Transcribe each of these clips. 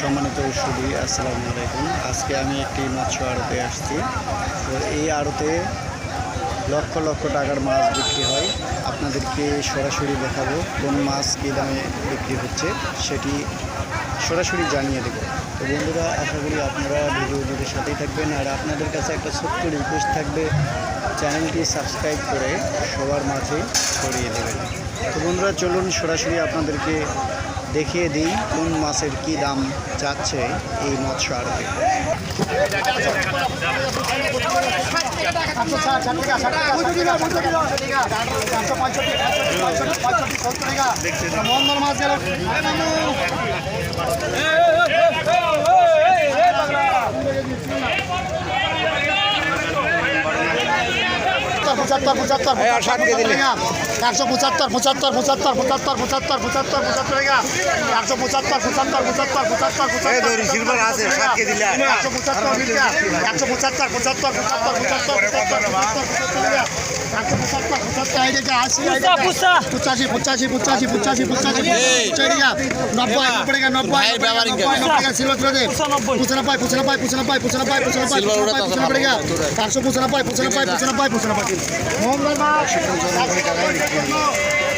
সম্মানিত সুদী আসসালামু আলাইকুম। আজকে আমি একটি মৎস্য আড়তে আসছি। তো এই আড়তে লক্ষ লক্ষ টাকার মাছ বিক্রি হয়। আপনাদেরকে সরাসরি দেখাবো কোন মাছ কী দামে বিক্রি হচ্ছে, সেটি সরাসরি জানিয়ে দেবো। তো বন্ধুরা, আশা করি আপনারা ভিডিও ভিডিওর সাথেই থাকবেন। আর আপনাদের কাছে একটা ছোট্ট রিকোয়েস্ট থাকবে, চ্যানেলটি সাবস্ক্রাইব করে সবার মাঝে ছড়িয়ে দেবেন। তো বন্ধুরা, চলুন সরাসরি আপনাদেরকে দেখিয়ে দিই কোন মাছের কি দাম যাচ্ছে এই মৎস্য আড়তে। গেল পঁচাত্তর পঁচাত্তর একশো পঁচাত্তর পঁচাত্তর পঁচাত্তর পঁচাত্তর পঁচাত্তর পঁচাত্তর পঁচাত্তর একশো পঁচাত্তর পঁচাত্তর পঁচাত্তর পঁচাত্তর পঁচাত্তর সিলভার আছে একশো পঁচাত্তর একশো পঁচাত্তর পঁচাত্তর পঁচাত্তর পঁচাত্তর পঁচাত্তর পঁচাত্তর একশো পঁচাত্তর পঁচাত্তর এই দিকে আশি পঁচাশি পঁচাশি পঁচাশি পঁচাশি পঁচাশি নব্বই নব্বই নব্বই নব্বই নব্বই সিলভার তুলে দে পঁচানব্বই পঁচানব্বই পঁচানব্বই পঁচানব্বই পঁচানব্বই পঁচানব্বই একশো পঁচানব্বই পঁচানব্বই পঁচানব্বই পঁচানব্বই পঁচিশ পঁচিশ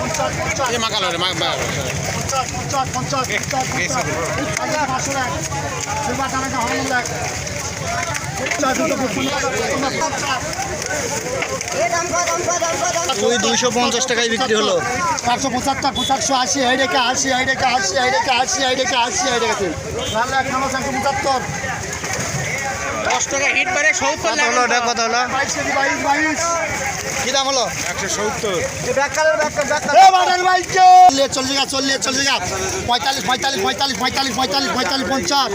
পঞ্চাশ মাকালো পঞ্চাশ পঞ্চাশ পঞ্চাশ পঞ্চাশ পঞ্চাশ পাঁচশো পঞ্চাশ পঞ্চাশ ওই দুইশো পঞ্চাশ টাকায় বিক্রি হলো। একশো পঁচাত্তর পঁচাশশো আশি, এই রেখে আশি, এই রেখে আশি, এই রেখে আশি, এই রেখে আশি, এই রেখে তিন তাহলে এক নম্বর একশো পঁচাত্তর। দশ টাকা হিট পারে সত্তর হলো ওটা কত হলো কি দাম হলো একশো সত্তর চল্লিশ টাকা চল্লিশ চল্লিশ পঁয়তাল্লিশ পঁয়তাল্লিশ পঁয়তাল্লিশ পঁয়তাল্লিশ পঁয়তাল্লিশ পঁয়তাল্লিশ পঞ্চাশ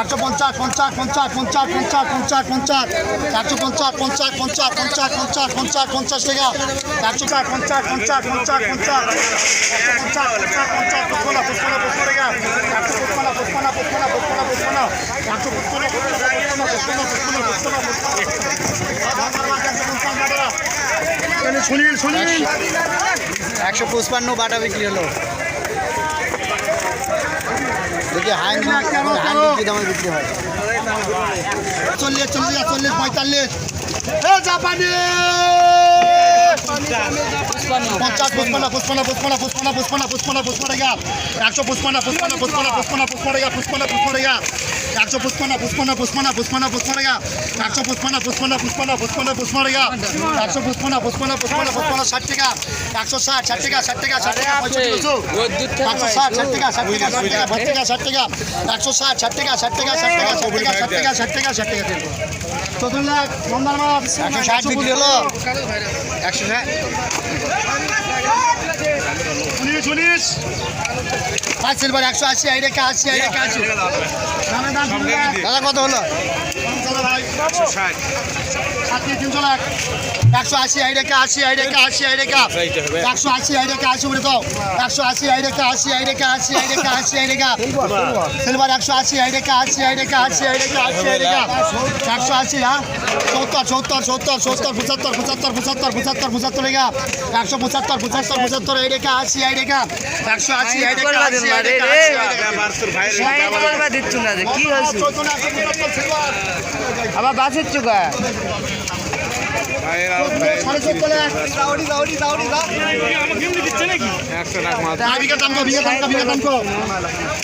একশো পঞ্চাশ পঞ্চাশ পঞ্চাশ পঞ্চাশ পঞ্চাশ পঞ্চাশ পঞ্চাশ একশো পঞ্চাশ পঞ্চাশ পঞ্চাশ পঞ্চাশ পঞ্চাশ পঞ্চাশ পঞ্চাশ টাকা একশো টাকা পঞ্চাশ পঞ্চাশ পঞ্চাশ পঞ্চাশ পঞ্চাশ পঞ্চাশ পঞ্চাশ পুষ্পনা পুষ্পনা পুষ্প টাকা একশো পুষ্পনা পুষ্পনা পুষ্পনা পুষ্পনা পুষ্পনা একশো পুষ্পনা পুষ্পনা পুষ্পনা পুষ্পনা পুষ্পনা পুষ্পনা একশো পঁচপান্ন বাটা বিক্রি হলো। দেখি হাইন চল্লিশ পঁয়তাল্লিশ। পুষ্পনা পুষ্পনা পুষ্পনা পুষ্পনা পুষ্পনা পুষ্পনা পুষ্পনা গা একশো পুষ্পনা পুষ্পনা পুষ্পনা পুষ্পনা পুষ্পনা পুষ্পনা পুষ্পনা একশো পুষ্পনা পুষ্পনা পুষ্পনা পুষ্পনা পুষ্পনা গা একশো পুষ্পনা পুষ্পনা পুষ্পনা পুষ্পনা পুষ্পনা গা একশো পুষ্পনা পুষ্পনা পুষ্পনা পুষ্পনা ষাট টাকা একশো ষাট ষাট টাকা ষাট টাকা ষাট টাকা একশো ষাট ষাট টাকা ষাট টাকা ষাট টাকা ষাট টাকা ষাট টাকা একশো ষাট ষাট টাকা ষাট টাকা ষাট টাকা ষাট টাকা ষাট টাকা ষাট টাকা ষাট টাকা লাখ একশো ষাট বিক্রি হলো একশো ষাট উনিশ উনিশ পাঁচ সিলভার একশো আশি এই রেখা আশি এই রেখা আশি দাদা। কত হলো? একশো ষাট সাত তিনশো লাখ একশো আশি এই রেখা আশি এই রেখা আশি রেখা একশো আশি এই রেখা আশি বলে তো একশো আশি এই রেখা আশি এই রেখা আশি এই রেখা আশি এই রেখা সিলভার একশো আশি এই রেখা আশি এই রেখা আশি রেখা রেখা একশো আশি হ্যাঁ সত্তর সত্তর সত্তর সত্তর পঁচাত্তর পঁচাত্তর পঁচাত্তর পঁচাত্তর পঁচাত্তর রেখা একশো পঁচাত্তর পঁচাত্তর পঁচাত্তর এই রেখা আশি এই রেখা একশো আশি এই রেখা আশি এই রেখা কি হয়েছে আবার বাসের চুকা ভাইয়ের আরও ভাইয়ের সাড়ে চোদ্দ লাখ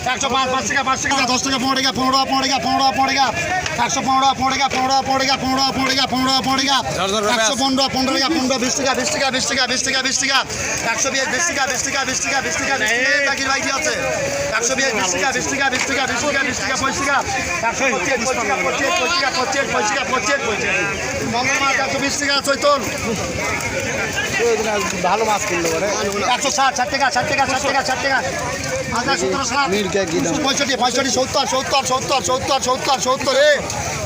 একশো হ্যাঁ, পাঁচ পাঁচ টাকা পাঁচ টাকা দশ টাকা পনেরো টাকা পনেরো পনেরো টাকা পনেরো পনেরো টাকা একশো পনেরো পনেরো টাকা পনেরো পনেরো টাকা পনেরো পনেরো টাকা পনেরো পনেরো টাকা একশো পনেরো পনেরো টাকা পনেরো বিশ টাকা বিশ টাকা বিশ টাকা বিশ টাকা বিশ টাকা একশো বিশ বিশ টাকা বিশ টাকা বিশ টাকা বিশ টাকা বিশ ভাই কি আছে একশো বিশ বিশ টাকা বিশ টাকা বিশ টাকা বিশ টাকা বিশ টাকা পঁচিশ টাকা একশো পঁচিশ পঁচিশ টাকা পঁচিশ পঁচিশ টাকা পঁচিশ পঁচিশ টাকা পঁচিশ পঁচিশ মঙ্গল একশো বিশ টাকা টাকা চৈতন ভালো মাছ কিনলো একশো ষাট ষাট টাকা ষাট টাকা ষাট টাকা ষাট টাকা পঁয়ষট্টি পঁয়ষট্টি সত্তর সত্তর সত্তর সত্তর সত্তর সত্তর এ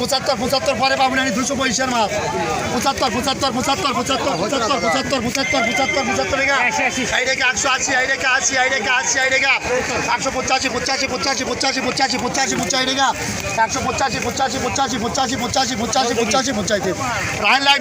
পঁচাত্তর পঁচাত্তর পরে পাবেন আমি দুশো পঁয়ষার মাছ পঁচাত্তর পঁচাত্তর পঁচাত্তর পঁচাত্তর পঁচাত্তর পঁচাত্তর পঁচাত্তর পঁচাত্তর পঁচাত্তর টাকা এই রেখে একশো আশি এই রেখে আশি এই রেখে আশি এই রেখা একশো পঁচাশি পঁচাশি পঁচাশি পঁচাশি পঁচাশি পঁচাশি পঁচাশি রেখা একশো পঁচাশি পঁচাশি পঁচাশি পঁচাশি পঁচাশি পঁচাশি পঁচাশি পঁচাশি রায়ন লাইন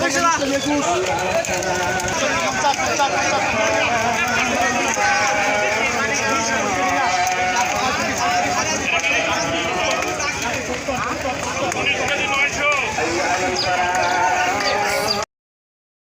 这是了。的